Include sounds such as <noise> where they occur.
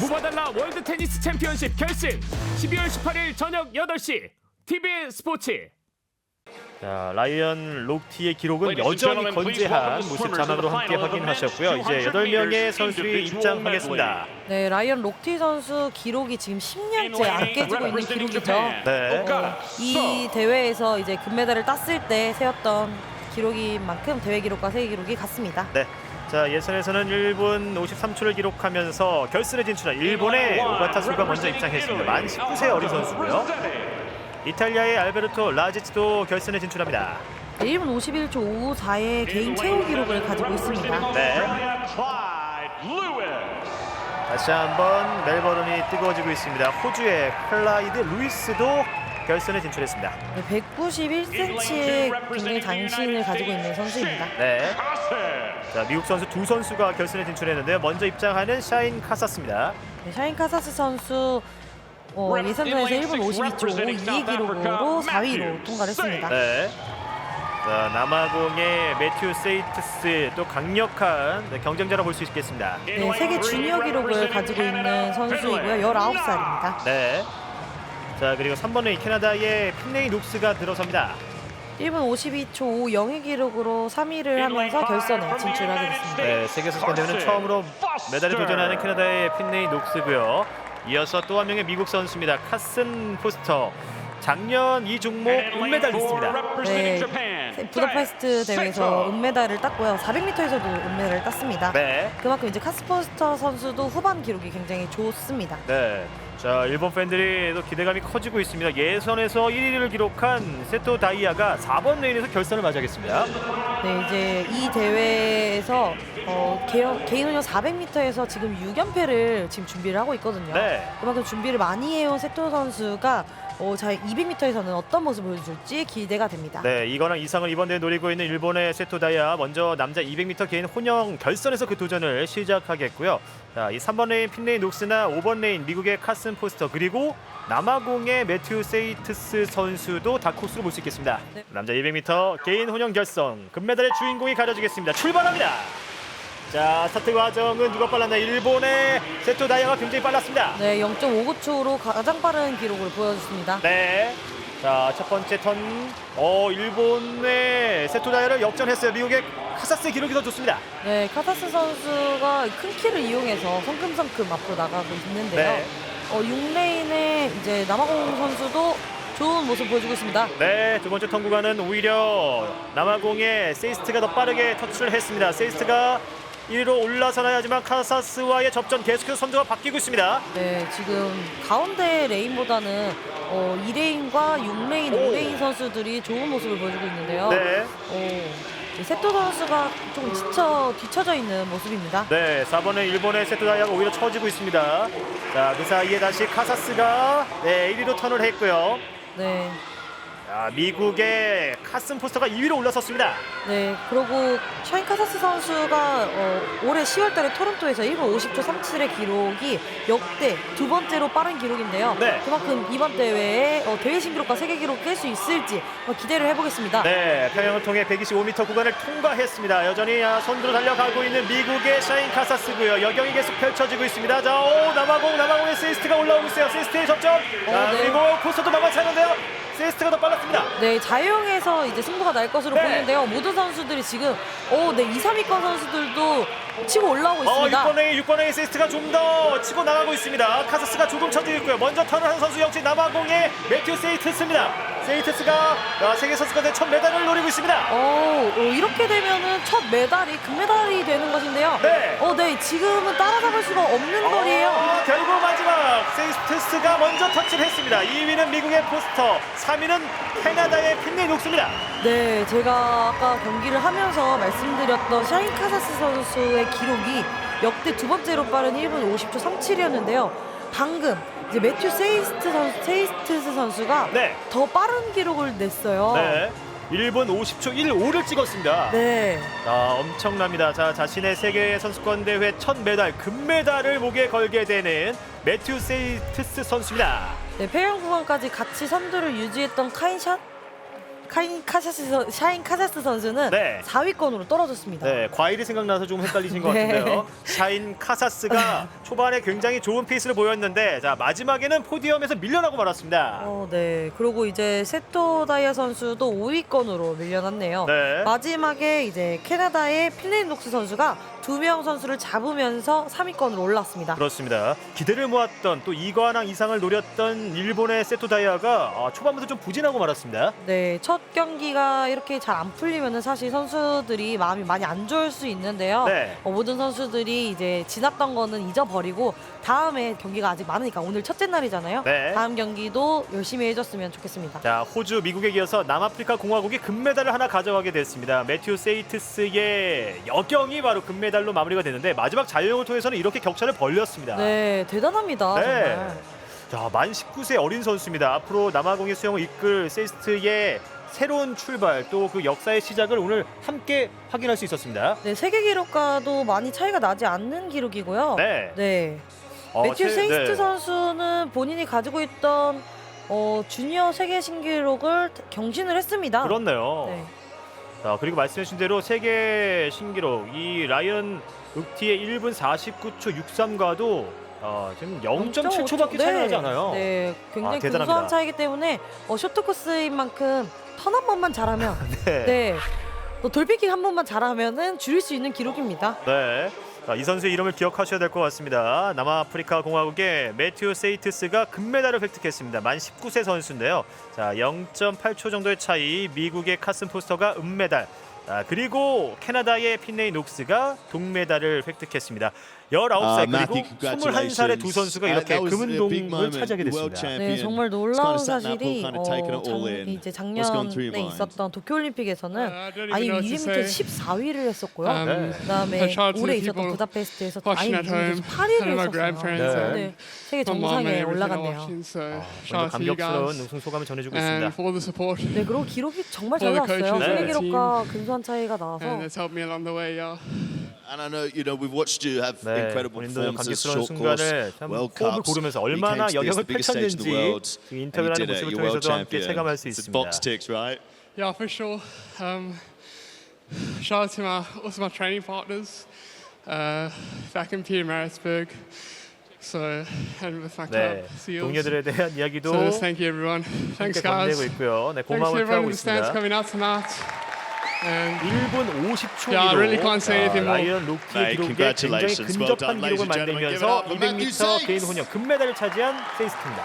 무바달라 월드 테니스 챔피언십 결승 12월 18일 저녁 8시 TBN 스포츠 자, 라이언 록티의 기록은 여전히 건재한 모습 자막으로 함께 확인하셨고요. 이제 200 8명의 meters 선수들이 individual 입장하겠습니다. 네, 라이언 록티 선수 기록이 지금 10년째 안 깨지고 있는 기록이죠. 네. 이 대회에서 이제 금메달을 땄을 때 세웠던 기록인 만큼 대회 기록과 세계 기록이 같습니다. 네. 자, 예선에서는 1분 53초를 기록하면서 결승에 진출한 일본의 오가타 수가 먼저 입장했습니다. 만 19세 어린 선수고요. 이탈리아의 알베르토 라지치도 결승에 진출합니다. 1분 51초 54의 개인 최고 기록을 가지고 있습니다. 네. 다시 한번 멜버른이 뜨거워지고 있습니다. 호주의 클라이드 루이스도 결선에 진출했습니다. 네, 191cm의 굉장히 장신을 가지고 있는 선수입니다. 네. 자, 미국 선수 두 선수가 결선에 진출했는데요. 먼저 입장하는 샤인 카사스입니다. 네, 샤인 카사스 선수 어, 예선전에서 1분 52초 52의 기록으로 4위로 통과했습니다. 네. 자, 남아공의 매튜 세이트스 또 강력한 네, 경쟁자라 볼 수 있겠습니다. 네, 세계 주니어 기록을 가지고 있는 선수이고요. 19살입니다. 네. 자, 그리고 3번에 캐나다의 핀레이 녹스가 들어섭니다. 1분 52초 50의 기록으로 3위를 하면서 결선에 진출하게 됐습니다. 네, 세계 선수권 대회는 처음으로 메달에 도전하는 캐나다의 핀레이 녹스고요. 이어서 또 한 명의 미국 선수입니다. 카슨 포스터. 작년 이 종목 은메달리스트입니다. 네, 부다페스트 대회에서 은메달을 땄고요. 400m에서도 은메달을 땄습니다. 네. 그만큼 이제 카스퍼스터 선수도 후반 기록이 굉장히 좋습니다. 네. 자, 일본 팬들이 또 기대감이 커지고 있습니다. 예선에서 1위를 기록한 세토 다이아가 4번 레인에서 결선을 맞이하겠습니다. 네, 이제 이 대회에서 어, 개인, 개인 훈련 400m에서 지금 6연패를 지금 준비를 하고 있거든요. 네. 그만큼 준비를 많이 해온 세토 선수가 어, 자 200m에서는 어떤 모습을 보여줄지 기대가 됩니다. 네, 이거랑 이상을 이번 대회 노리고 있는 일본의 세토 다이아 먼저 남자 200m 개인 혼영 결선에서 그 도전을 시작하겠고요. 자, 이 3번 레인 핀레인 녹스나 5번 레인 미국의 카슨 포스터 그리고 남아공의 매튜 세이트스 선수도 다코스로 볼 수 있겠습니다. 네. 남자 200m 개인 혼영 결선 금메달의 주인공이 가려지겠습니다. 출발합니다. 자, 스타트 과정은 누가 빨랐나? 일본의 세토 다이아가 굉장히 빨랐습니다. 네, 0.59초로 가장 빠른 기록을 보여줬습니다. 네. 자, 첫 번째 턴. 어, 일본의 세토 다이를 역전했어요. 미국의 카사스 기록이 더 좋습니다. 네, 카타스 선수가 큰 키를 이용해서 성큼성큼 앞으로 나가고 있는데요. 네. 어, 6레인의 이제 남아공 선수도 좋은 모습 보여주고 있습니다. 네, 두 번째 턴 구간은 오히려 남아공의 세이스트가 더 빠르게 터치를 했습니다. 세이스트가 1위로 올라서나야 하지만 카사스와의 접전 계속해서 선두가 바뀌고 있습니다. 네, 지금 가운데 레인보다는 어, 2레인과 6레인, 오. 5레인 선수들이 좋은 모습을 보여주고 있는데요. 네. 오, 이 세토 선수가 좀 지쳐 뒤쳐져 있는 모습입니다. 네, 4번의 일본의 세토 다이아가 오히려 처지고 있습니다. 자, 그 사이에 다시 카사스가 네, 1위로 턴을 했고요. 네, 자, 미국의 카슨 포스터가 2위로 올라섰습니다. 네. 그리고 샤인 카사스 선수가 어, 올해 10월달에 토론토에서 1분 50초 37의 기록이 역대 두 번째로 빠른 기록인데요. 네. 그만큼 이번 대회에 어, 대회 신기록과 세계 기록 깰 수 있을지 어, 기대를 해보겠습니다. 네, 평양을 통해 125m 구간을 통과했습니다. 여전히 아, 선두로 달려가고 있는 미국의 샤인 카사스고요. 여경이 계속 펼쳐지고 있습니다. 자, 오, 남아공, 남아공의 세이스트가 올라오고 있어요. 세이스트의 접점. 자, 네. 그리고 포스터도 만만찮은데요. 세이스트가 더 빨랐습니다. 네, 자유형에서 이제 승부가 날 것으로 네. 보이는데요. 모든 선수들이 지금 오, 네, 2, 3위권 선수들도 치고 올라오고 어, 있습니다. 6번의 6번의 세이스트가 좀 더 치고 나가고 있습니다. 카사스가 조금 처지고 있고요. 먼저 턴을 한 선수 역시 남아공의 매튜 세이트스입니다. 세이트스가 아, 세계 선수권대 첫 메달을 노리고 있습니다. 오, 오, 이렇게 되면은 첫 메달이 금메달이 되는 것인데요. 네. 어, 네, 지금은 따라잡을 수가 없는 거리예요. 어, 결국 마지막 세이스트스가 먼저 터치를 했습니다. 2위는 미국의 포스터, 3위는 캐나다의 핀네 녹스입니다. 네, 제가 아까 경기를 하면서 말씀드렸던 샤인 카사스 선수의 기록이 역대 두 번째로 빠른 1분 50초 37이었는데요. 방금 이제 매튜 세이스트 선, 세이스트스 선수가 네. 더 빠른 기록을 냈어요. 네. 1분 50초 15를 찍었습니다. 네. 아, 엄청납니다. 자, 자신의 세계 선수권 대회 첫 메달, 금메달을 목에 걸게 되는 매튜 세이트스 선수입니다. 네, 폐영 구간까지 같이 선두를 유지했던 카인샷 카인 카사스 선- 샤인 카사스 선수는 네. 4위권으로 떨어졌습니다. 네, 과일이 생각나서 좀 헷갈리신 것 <laughs> 네. 같은데요. 샤인 카사스가 <laughs> 초반에 굉장히 좋은 페이스를 보였는데 자 마지막에는 포디엄에서 밀려나고 말았습니다. 어, 네. 그리고 이제 세토 다이아 선수도 5위권으로 밀려났네요. 네. 마지막에 이제 캐나다의 필레인 녹스 선수가 두 명 선수를 잡으면서 3위권으로 올랐습니다. 그렇습니다. 기대를 모았던 또 2관왕 이상을 노렸던 일본의 세토 다이아가 아, 초반부터 좀 부진하고 말았습니다. 네, 첫 경기가 이렇게 잘 안 풀리면은 사실 선수들이 마음이 많이 안 좋을 수 있는데요. 네. 어, 모든 선수들이 이제 지났던 거는 잊어버리고 다음에 경기가 아직 많으니까 오늘 첫째 날이잖아요. 네. 다음 경기도 열심히 해줬으면 좋겠습니다. 자 호주, 미국에 이어서 남아프리카 공화국이 금메달을 하나 가져가게 됐습니다. 매튜 세이트스의 여경이 바로 금메달 로 마무리가 됐는데 마지막 자유형을 통해서는 이렇게 격차를 벌렸습니다. 네, 대단합니다. 네. 정말. 자, 만 19세 어린 선수입니다. 앞으로 남아공의 수영을 이끌 세이스트의 새로운 출발 또 그 역사의 시작을 오늘 함께 확인할 수 있었습니다. 네, 세계 기록과도 많이 차이가 나지 않는 기록이고요. 네. 네. 어, 매튜 세- 세이스트 네. 선수는 본인이 가지고 있던 어, 주니어 세계 신기록을 경신을 했습니다. 그렇네요. 네. 자, 그리고 말씀하신 대로 세계 신기록 이 라이언 윽티의 1분 49초 63과도 어, 지금 0.7초밖에 차이 나지 않아요. 네, 굉장히 아, 대단합니다. 근소한 차이기 때문에 어, 쇼트 코스인 만큼 턴 한 번만 잘하면 <laughs> 네. 네. 또 돌피킹 한 번만 잘하면은 줄일 수 있는 기록입니다. 네. 자, 이 선수의 이름을 기억하셔야 될 것 같습니다. 남아프리카 공화국의 매튜 세이트스가 금메달을 획득했습니다. 만 19세 선수인데요. 자, 0.8초 정도의 차이. 미국의 카슨 포스터가 은메달. 아, 그리고 캐나다의 핀네이 녹스가 동메달을 획득했습니다. 19살 Uh, 그리고 Matthew, 21살의 두 선수가. 이렇게 Uh, that was 금은 a big 동을 moment. 차지하게 됐습니다. 네, 정말 놀라운 사실이 어, 작. 이제 작년에? 있었던 도쿄올림픽에서는 Uh, 아이 know what to 200m say. 14위를 했었고요. Um, 네. 그다음에 올해 있었던 부다페스트에서 아이 watching at 200m home, 8위를 and my 했었어요. 네. 네, 세계 정상에 올라갔네요. you 감격스러운 우승 소감을 전해주고 있습니다. 네, 그리고 기록이 정말 잘 나왔어요. 세계 기록과 근소한 차이가 나와서 And it's helped me along the way, yeah. And I know, you know, we've watched you have 네, incredible 본인도 performances, 감격스러운 short course, 순간을 참 World 호흡을 Cups. 고르면서 You 얼마나 came to this, 영역을 the biggest stage in the 펼쳤는지 world, 지금 and you 인터뷰를 하는 did it. 모습을 You're world 통해서도 함께 champion. 체감할 수 It's 있습니다. box ticks, right? Yeah, for sure. Um, shout out to my also my training partners uh, back in Peter Maritzburg. So and with my club 네, Seals. 동료들에 대한 이야기도 So just thank you everyone. 함께 Thanks guys. 건네고 있고요. 네, Thanks to 고마움을 표하고 everyone in the stands 있습니다. coming out tonight. And 1분 50초 Yeah, I 기록. really can't say anything more. 라이언 로키의 Hey, 기록에 굉장히 congratulations. Well 근접한 done, ladies 기록을 and gentlemen. 만들면서 up for Matthew 200m 개인. 혼영 금메달을 차지한 세이스트입니다.